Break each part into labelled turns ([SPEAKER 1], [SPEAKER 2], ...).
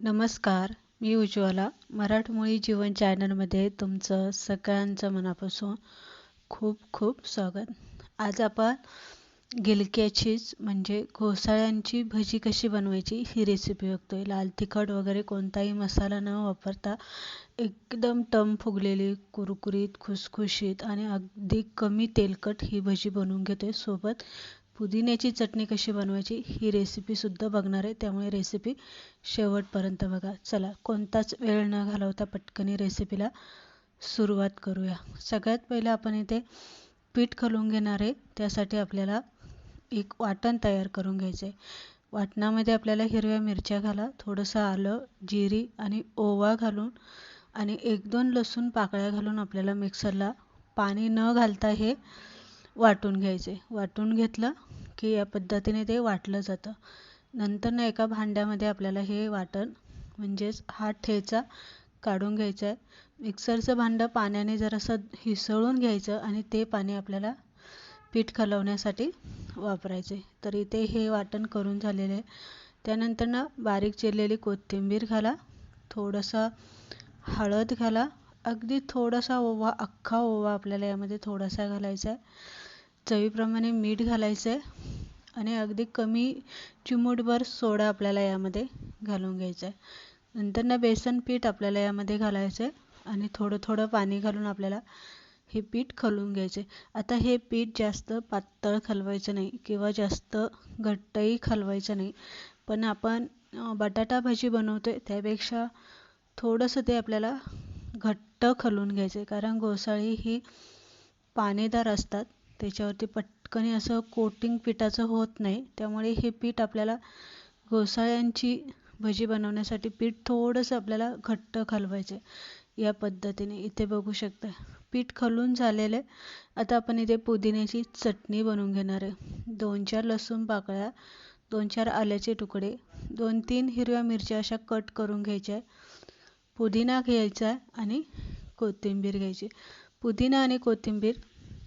[SPEAKER 1] नमस्कार मी उज्ज्वला. मराठमोळी जीवन चॅनलमध्ये तुमचं सगळ्यांचं मनापासून खूप खूप स्वागत. आज आपण गिलक्याचीच म्हणजे घोसाळ्यांची भजी कशी बनवायची ही रेसिपी बघतोय. लाल तिखट वगैरे कोणताही मसाला न वापरता एकदम टम फुगलेली कुरकुरीत खुसखुशीत आणि अगदी कमी तेलकट ही भजी बनवून घेतोय. सोबत पुदिन्याची चटणी कशी बनवायची ही रेसिपीसुद्धा बघणार आहे. त्यामुळे रेसिपी शेवटपर्यंत बघा. चला कोणताच वेळ न घालवता पटकनी रेसिपीला सुरुवात करूया. सगळ्यात पहिलं आपण इथे पीठ खलून घेणार आहे. त्यासाठी आपल्याला एक वाटण तयार करून घ्यायचं आहे. वाटणामध्ये आपल्याला हिरव्या मिरच्या घाला थोडंसं आलं जिरी आणि ओवा घालून आणि एक दोन लसूण पाकळ्या घालून आपल्याला मिक्सरला पाणी न घालता हे वाटून घ्यायचे. वाटून घेतलं की या पद्धतीने ते वाटलं जातं. नंतर ना एका भांड्यामध्ये आपल्याला हे वाटण म्हणजेच हा ठेचा काढून घ्यायचा आहे. मिक्सरचं भांडं पाण्याने जरासं हिसळून घ्यायचं आणि ते पाणी आपल्याला पीठ खलवण्यासाठी वापरायचे. तर इथे हे वाटण करून झालेलं आहे. त्यानंतर ना बारीक चिरलेली कोथिंबीर घाला. थोडंसं हळद घाला. अगदी थोडासा ओवा अख्खा ओवा आपल्याला यामध्ये थोडासा घालायचा आहे चवीप्रमाणे मीठ घालायचं आहे आणि अगदी कमी चिमूटभर सोडा आपल्याला यामध्ये घालून घ्यायचं आहे नंतर ना बेसन पीठ आपल्याला यामध्ये घालायचं आहे आणि थोडं थोडं पाणी घालून आपल्याला हे पीठ खलून घ्यायचे आता हे पीठ जास्त पातळ खलवायचं नाही किंवा जास्त घट्टही खलवायचं नाही. पण आपण बटाटा भाजी बनवतोय त्यापेक्षा थोडंसं ते आपल्याला घट्ट घट्ट खलून घ्यायचे कारण घोसाळी ही पाणीदार असतात. त्याच्यावरती पटकन असं कोटिंग पिठाचं होत नाही. त्यामुळे हे पीठ आपल्याला घोसाळ्यांची भजी बनवण्यासाठी पीठ थोडंसं आपल्याला घट्ट खालवायचे या पद्धतीने. इथे बघू शकता पीठ खलून झालेलं आहे आता आपण इथे पुदिन्याची चटणी बनवून घेणार आहे. दोन चार लसूण पाकळ्या दोन चार आल्याचे तुकडे दोन तीन हिरव्या मिरच्या अशा कट करून घ्यायच्या. आहे पुदिना घ्यायचा आहे आणि कोथिंबीर घ्यायची. पुदिना आणि कोथिंबीर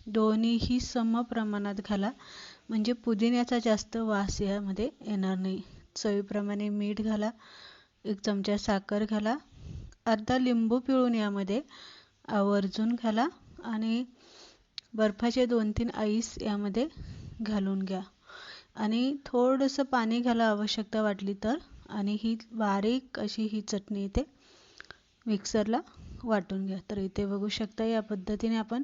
[SPEAKER 1] दोन्हीही सम प्रमाणात घाला. म्हणजे पुदिन्याचा जास्त वास यामध्ये येणार नाही. चवीप्रमाणे मीठ घाला. एक चमचा साखर घाला. अर्धा लिंबू पिळून यामध्ये आवर्जून घाला आणि बर्फाचे दोन तीन आईस यामध्ये घालून घ्या. आणि थोडंसं पाणी घाला आवश्यकता वाटली तर. आणि ही बारीक अशी ही चटणी इथे मिक्सरला वाटून घ्या. तर इथे बघू शकता या पद्धतीने आपण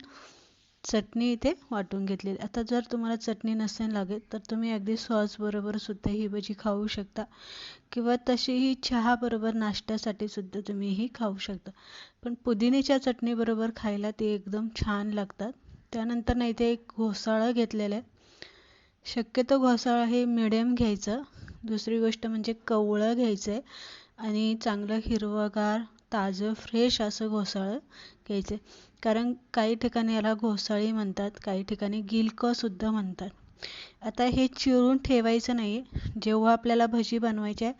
[SPEAKER 1] चटणी इथे वाटून घेतलेली आता जर तुम्हाला चटणी नसेल लागेल तर तुम्ही अगदी सॉसबरोबर सुद्धा ही भजी खाऊ शकता किंवा तशीही चहाबरोबर नाश्त्यासाठी सुद्धा तुम्ही ही खाऊ शकता. पण पुदिन्याच्या चटणीबरोबर खायला ते एकदम छान लागतात. त्यानंतर ना इथे एक घोसाळं घेतलेलं आहे. शक्यतो घोसाळं हे मिडियम घ्यायचं. दुसरी गोष्ट म्हणजे कवळं घ्यायचं आहे आणि चांगलं हिरवंगार ताजं फ्रेश असं घोसाळं घ्यायचं. कारण काही ठिकाणी याला घोसाळी म्हणतात काही ठिकाणी गिलकंसुद्धा म्हणतात. आता हे चिरून ठेवायचं नाही. जेव्हा आपल्याला भजी बनवायची आहे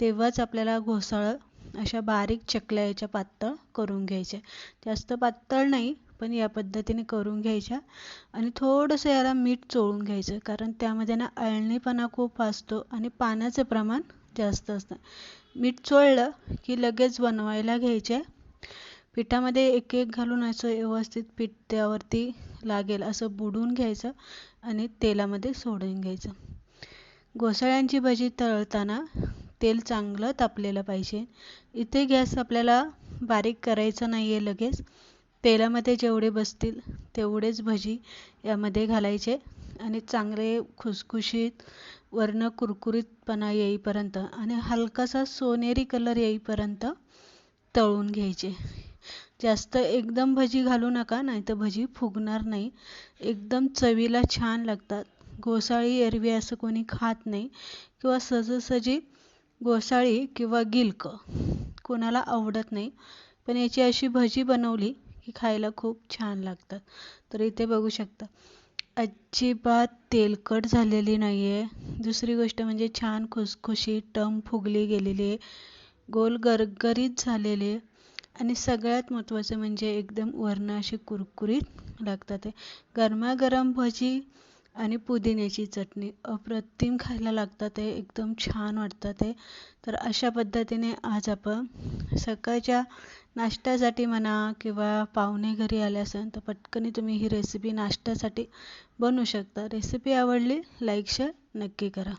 [SPEAKER 1] तेव्हाच आपल्याला घोसाळं अशा बारीक चकल्या याच्या पातळ करून घ्यायच्या. जास्त पातळ नाही पण या पद्धतीने करून घ्यायच्या. आणि थोडंसं याला मीठ चोळून घ्यायचं. कारण त्यामध्ये ना अळणीपणा खूप असतो आणि पाण्याचं प्रमाण जास्त असतं. मीठ चोळलं की लगेच बनवायला घ्यायचे. पिठामध्ये एक एक घालून असं व्यवस्थित पीठ त्यावरती लागेल असं बुडून घ्यायचं आणि तेलामध्ये सोडून घ्यायचं. घोसाळ्यांची भजी तळताना तेल चांगलं तापलेलं पाहिजे. इथे गॅस आपल्याला बारीक करायचं नाही आहे लगेच. तेलामध्ये जेवढे बसतील तेवढेच भजी यामध्ये घालायचे. आणि चांगले खुसखुशीत वर्ण कुरकुरीतपणा येईपर्यंत आणि हलकासा सोनेरी कलर येईपर्यंत तळून घ्यायचे. जास्त एकदम भजी घालू नका नाही तर भजी फुगणार नाही. एकदम चवीला छान लागतात. घोसाळी एरवी असं कोणी खात नाही किंवा सहजासहजी घोसाळी किंवा गिलक कोणाला आवडत नाही. पण याची अशी भजी बनवली की खायला खूप छान लागतात. तर इथे बघू शकता. अजिबात तेलकट झालेली नाही आहे दुसरी गोष्ट म्हणजे छान खुसखुशीत टम फुगली गेलेली आहे गोल गरगरीत झालेली आहे आणि सगळ्यात महत्त्वाचं म्हणजे एकदम वर्ण अशी कुरकुरीत लागतात आहे गरमागरम भजी आणि पुदिन्याची चटणी. अप्रतिम खायला लागतात ते एकदम छान वाटतं ते. तर अशा पद्धतीने आज आपण सकाळच्या नाश्त्यासाठी म्हणा किंवा पाहुणे घरी आले असेल तर पटकन तुम्ही ही रेसिपी नाश्त्यासाठी बनवू शकता. रेसिपी आवडली लाईक शेअर नक्की करा.